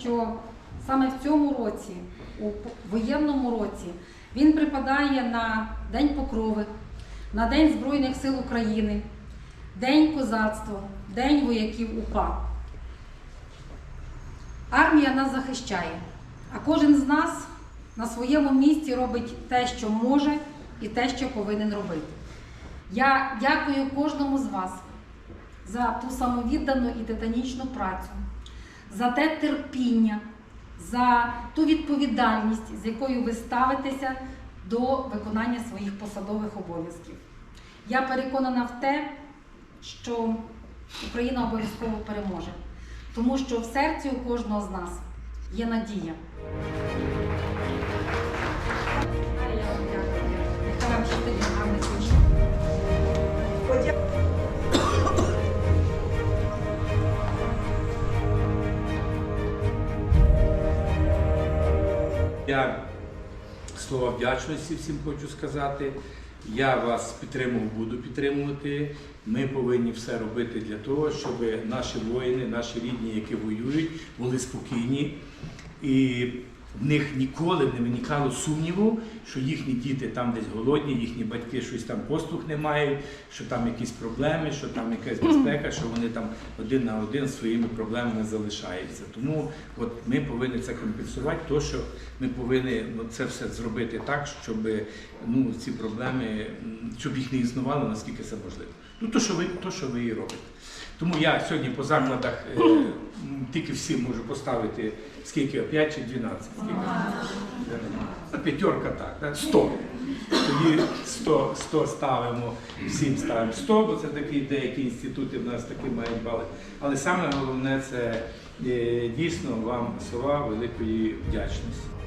що саме в цьому році, у воєнному році, він припадає на День Покрови, на День Збройних сил України, День козацтва, День вояків УПА. Армія нас захищає, а кожен з нас на своєму місці робить те, що може, і те, що повинен робити. Я дякую кожному з вас за ту самовіддану і титанічну працю, за те терпіння, за ту відповідальність, з якою ви ставитеся до виконання своїх посадових обов'язків. Я переконана в те, що Україна обов'язково переможе, тому що в серці у кожного з нас є надія. Я слова вдячності всім хочу сказати. Я вас підтримував, буду підтримувати. Ми повинні все робити для того, щоб наші воїни, наші рідні, які воюють, були спокійні. І в них ніколи не виникало сумніву, що їхні діти там десь голодні, їхні батьки щось там послуг не мають, що там якісь проблеми, що там якась безпека, що вони там один на один своїми проблемами залишаються. Тому от ми повинні це компенсувати, то що ми повинні ну, це все зробити так, щоб ну, ці проблеми, щоб їх не існувало, наскільки це можливо. Ну то, що ви, то, що ви і робите. Тому я сьогодні по закладах е, тільки всі можу поставити скільки 5 чи 12? Скільки? П'ятерка так, да? 100. Тоді 100, 100 ставимо, всім ставимо 100, бо це такі деякі інститути в нас такі мають бали. Але саме головне це е, дійсно вам слова великої вдячності.